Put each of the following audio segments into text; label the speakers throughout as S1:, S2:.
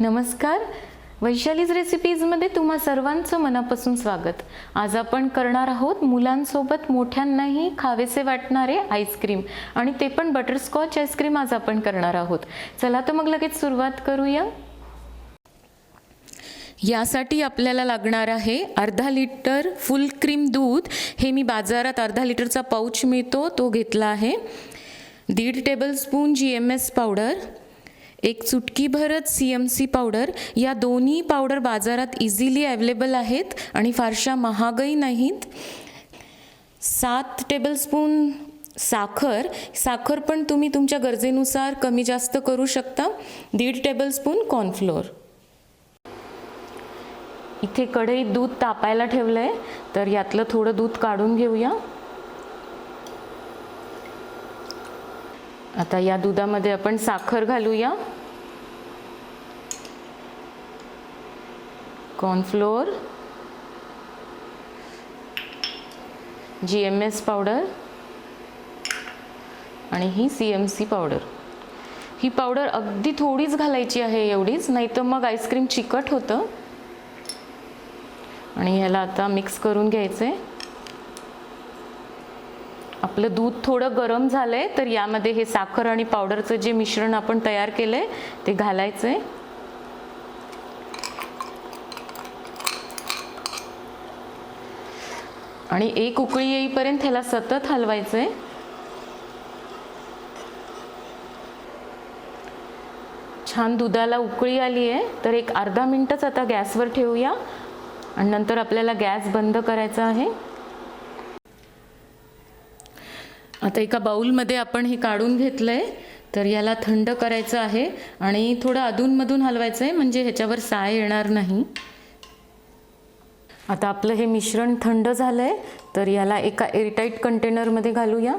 S1: नमस्कार. वैशालीज रेसिपीजमध्ये तुम्हा सर्वांचं मनापासून स्वागत. आज आपण करणार आहोत मुलांसोबत मोठ्यांनाही खावेसे वाटणारे आईस्क्रीम आणि ते पण बटरस्कॉच आईस्क्रीम आज आपण करणार आहोत. चला तर मग लगेच सुरुवात करूया. यासाठी आपल्याला लागणार आहे अर्धा लिटर फुल क्रीम दूध. हे मी बाजारात अर्धा लिटरचा पाऊच मिळतो तो घेतला आहे. दीड tablespoon G M S powder एक चुटकीभरच सी एम सी पावडर या दोन्ही पावडर बाजारात इझिली अवेलेबल आहेत आणि फारशा महागही नाहीत. सात टेबलस्पून साखर. साखर पण तुम्ही तुमच्या गरजेनुसार कमी जास्त करू शकता. दीड टेबलस्पून कॉर्नफ्लोअर इथे कढईत दूध तापायला ठेवलं आहे तर यातलं थोडं दूध काढून घेऊया. आता या दुधामध्ये आपण साखर घालूया. Cornflour G M S powder आणि ही सी एम सी पावडर ही पावडर अगदी थोडीच घालायची आहे एवढीच नाहीतर मग आईस्क्रीम चिकट होतं. आणि ह्याला आता मिक्स करून घ्यायचं आहे आपलं दूध थोडं गरम झालं आहे तर यामध्ये हे साखर आणि पावडरचं जे मिश्रण आपण तयार केलं आहे ते घालायचं आहे आणि एक उकळी येईपर्यंत ह्याला सतत हलवायचं आहे छान दुधाला उकळी आली आहे तर एक अर्धा मिनटच आता गॅसवर ठेवूया. आणि नंतर आपल्याला गॅस बंद करायचा आहे. आता एका बाऊलमध्ये आपण हे काढून घेतलं आहे तर याला थंड करायचं आहे. आणि थोडं अधूनमधून हलवायचं आहे म्हणजे ह्याच्यावर साय येणार नाही. आता आपलं हे मिश्रण थंड झालं आहे तर याला एका एअरटाईट कंटेनरमध्ये घालूया.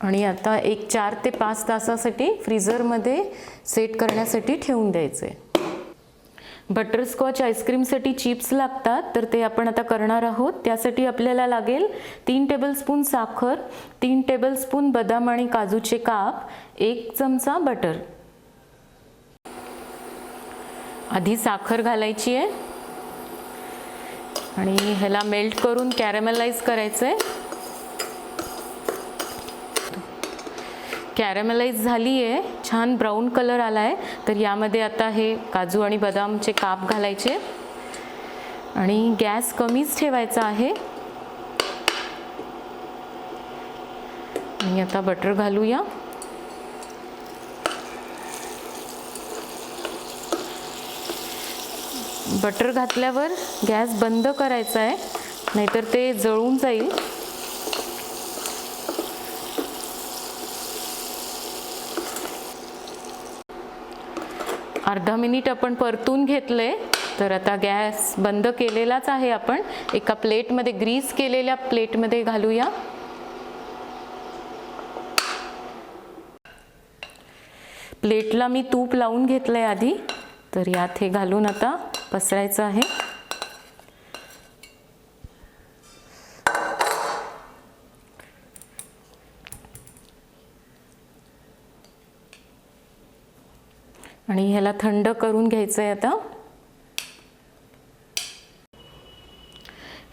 S1: आणि आता एक चार ते पाच तासासाठी फ्रीझरमध्ये सेट करण्यासाठी ठेवून द्यायचे बटरस्कॉच आईस्क्रीमसाठी चिप्स लागतात तर ते आपण आता करणार आहोत. त्यासाठी आपल्याला लागेल तीन टेबलस्पून साखर तीन टेबलस्पून बदाम आणि काजूचे काप एक चमचा बटर. आधी साखर घालायची आहे. आणि ह्याला मेल्ट करून कॅरेमलाइज करायचं आहे कॅरेमलाइज झाली आहे छान ब्राऊन कलर आला आहे तर यामध्ये आता हे काजू आणि बदामचे काप घालायचे. आणि गॅस कमीच ठेवायचा आहे. आणि आता बटर घालूया. बटर घातल्यावर गॅस बंद करायचा आहे नाहीतर ते जळून जाईल. अर्धा मिनिट आपण परतून घेतले. तर आता गॅस बंद केलेलाच आहे आपण. एका प्लेटमध्ये ग्रीस केलेल्या प्लेटमध्ये घालूया. प्लेटला मी तूप लावून घेतलं आहे आधी. तर यात हे घालून आता पसरायचं आहे. आणि ह्याला थंड करून घ्यायचं आहे आता.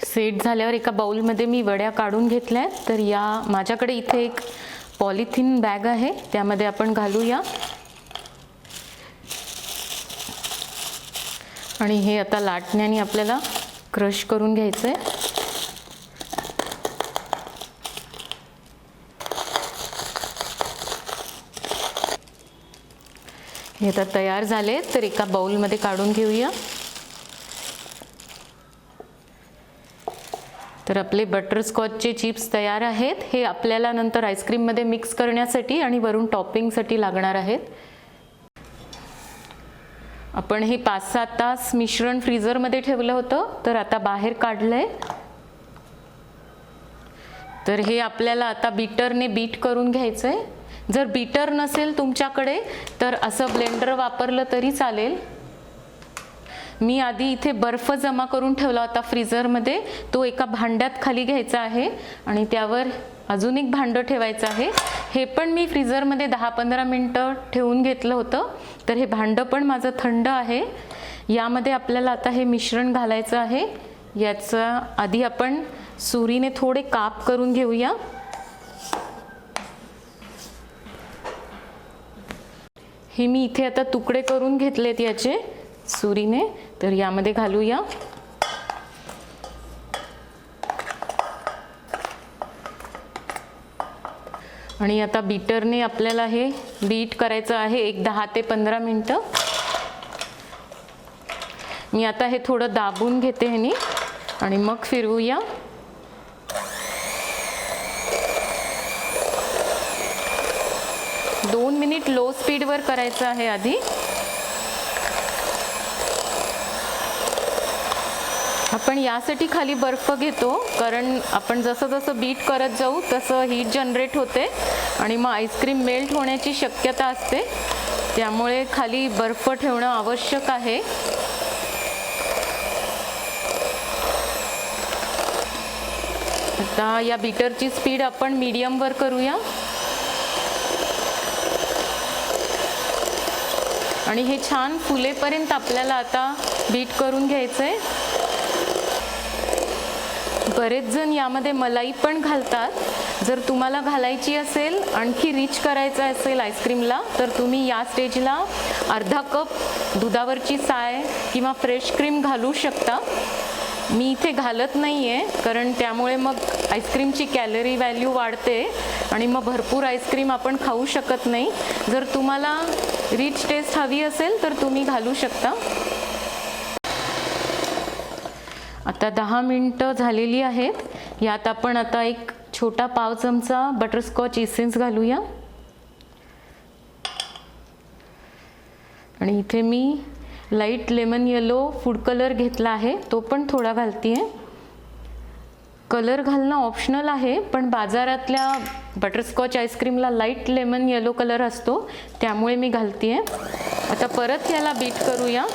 S1: सेट झाल्यावर एका बाउलमध्ये मी वड्या काढून घेतल्या आहेत. तर या माझ्याकडे इथे एक पॉलिथिन बॅग आहे. त्यामध्ये आपण घालूया. आणि हे आता लाटण्याने आपल्याला क्रश करून घ्यायचं आहे हे आता तयार झाले तर एका बाउलमध्ये काढून घेऊया. तर आपले बटरस्कॉचचे चिप्स तयार आहेत. हे आपल्याला नंतर आईस्क्रीममध्ये मिक्स करण्यासाठी आणि वरून टॉपिंगसाठी लागणार आहेत. आपण हे पाच सात तास मिश्रण फ्रीझरमध्ये ठेवलं होतं तर आता बाहेर काढलं आहे तर हे आपल्याला आता बीटरने बीट करून घ्यायचं आहे जर बीटर नसेल तुमच्याकडे तर असं ब्लेंडर वापरलं तरी चालेल. मी आधी इथे बर्फ जमा करून ठेवला होता फ्रीझरमध्ये तो एका भांड्यात खाली घ्यायचा आहे आणि त्यावर अजून एक भांडं ठेवायचं आहे. हे पण मी फ्रीझरमध्ये दहा पंधरा मिनटं ठेवून घेतलं होतं तर हे भांडं पण माझं थंड आहे. यामध्ये आपल्याला आता हे मिश्रण घालायचं आहे. याचा आधी आपण सुरीने थोडे काप करून घेऊया. हे मी इथे आता तुकडे करून घेतलेत याचे सुरीने. तर यामध्ये घालूया. आणि आता बीटरने आपल्याला हे बीट करायचं आहे एक दहा ते पंधरा मिनटं. मी आता हे थोडं दाबून घेते ह्यानी. आणि मग फिरवूया. दोन मिनिट लो स्पीडवर करायचं आहे आधी. आपण यासाठी खाली बर्फ घेतो कारण आपण जसं जसं बीट करत जाऊ तसं हीट जनरेट होते आणि मग आईस्क्रीम मेल्ट होण्याची शक्यता असते. त्यामुळे खाली बर्फ ठेवणं आवश्यक आहे. आता या बीटरची स्पीड आपण मीडियमवर करूया. आणि हे छान फुलेपर्यंत आपल्याला आता बीट करून घ्यायचं आहे बरेच जण यामध्ये मलाई पण घालतात. जर तुम्हाला घालायची असेल आणखी रिच करायचं असेल आईस्क्रीमला तर तुम्ही या स्टेजला अर्धा कप दुधावरची साय किंवा फ्रेश क्रीम घालू शकता. मी इथे घालत नाही आहे कारण त्यामुळे मग आईस्क्रीमची कॅलरी व्हॅल्यू वाढते. आणि मग भरपूर आईस्क्रीम आपण खाऊ शकत नाही. जर तुम्हाला रिच टेस्ट हवी असेल तर तुम्ही घालू शकता. आता दहा मिनटं झालेली आहेत. यात आपण आता एक छोटा पाव चमचा बटरस्कॉच इसेन्स घालूया. आणि इथे मी light lemon yellow food colour घेतला आहे. तो पण थोडा घालते आहे कलर घालणं ऑप्शनल आहे पण बाजारातल्या बटरस्कॉच आईस्क्रीमला लाइट लेमन येलो कलर असतो त्यामुळे मी घालते आहे आता परत याला बीट करूया.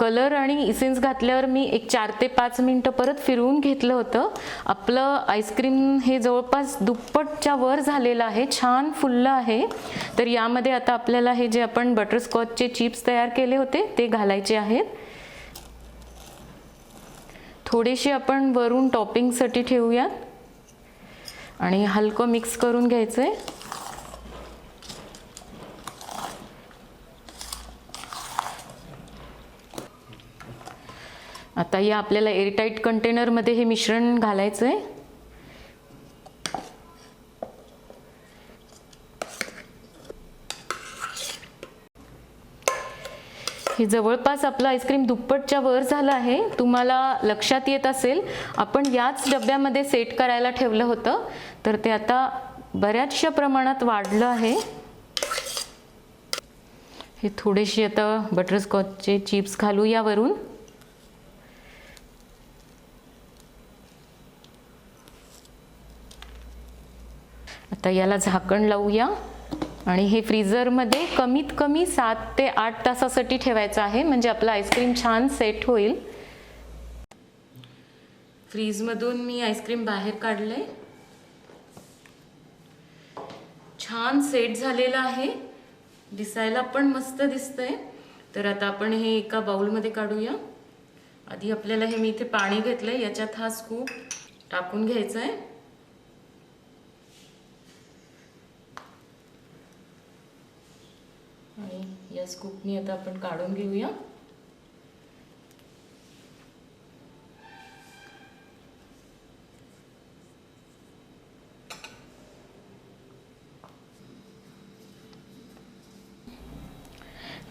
S1: कलर आणि इसेन्स घातल्यावर मी एक चार ते पाच मिनटं परत फिरवून घेतलं होतं. आपलं आईस्क्रीम हे जवळपास दुप्पटच्या वर झालेलं आहे छान फुललं आहे. तर यामध्ये आता आपल्याला हे जे आपण बटरस्कॉचचे चिप्स तयार केले होते ते घालायचे आहेत. थोडेसे आपण वरून टॉपिंगसाठी ठेवूयात. आणि हलकं मिक्स करून घ्यायचं आहे आता या आपल्याला एअरटाईट कंटेनरमध्ये हे मिश्रण घालायचं आहे हे जवळपास आपलं आईस्क्रीम दुप्पटच्या वर झालं आहे. तुम्हाला लक्षात येत असेल आपण याच डब्यामध्ये सेट करायला ठेवलं होतं. तर ते आता बऱ्याचशा प्रमाणात वाढलं आहे. हे थोडेसे आता बटरस्कॉचचे चिप्स घालू यावरून. आता याला झाकण लावूया. आणि हे फ्रीझरमध्ये कमीत कमी सात ते आठ तासासाठी ठेवायचं आहे. म्हणजे आपलं आईस्क्रीम छान सेट होईल. फ्रीजमधून मी आईस्क्रीम बाहेर काढलंय. छान सेट झालेला आहे. दिसायला पण मस्त दिसतंय. तर आता आपण हे एका बाउलमध्ये काढूया. आधी आपल्याला हे मी इथे पाणी घेतलंय. याच्यात हा स्कूप टाकून घ्यायचा आहे आणि या स्कूपनी आता आपण काढून घेऊया.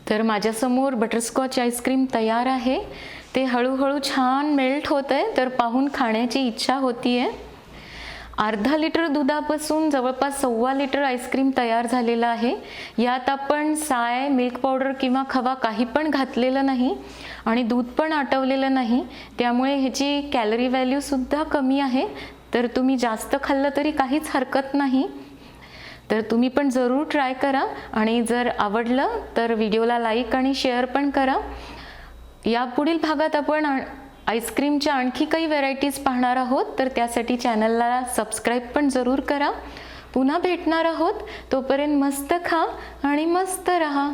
S1: तर माझ्यासमोर बटरस्कॉच आईस्क्रीम तयार आहे. ते हळूहळू छान मेल्ट होत आहे तर पाहून खाण्याची इच्छा होती आहे अर्धा लिटर दुधापासून जवळपास सव्वा लिटर आईस्क्रीम तयार झालेलं आहे. यात आपण साय मिल्क पावडर किंवा खवा काही पण घातलेलं नाही आणि दूध पण आटवलेलं नाही. त्यामुळे ह्याची कॅलरी व्हॅल्यूसुद्धा कमी आहे. तर तुम्ही जास्त खाल्लं तरी काहीच हरकत नाही. तर तुम्ही पण जरूर ट्राय करा आणि जर आवडलं तर व्हिडिओला लाईक आणि शेअर पण करा. यापुढील भागात आपण आईस्क्रीमच्या आणखी काही व्हेरायटीज पाहणार आहोत तर त्यासाठी चॅनलला सबस्क्राईब पण जरूर करा. पुन्हा भेटणार आहोत तोपर्यंत मस्त खा आणि मस्त रहा.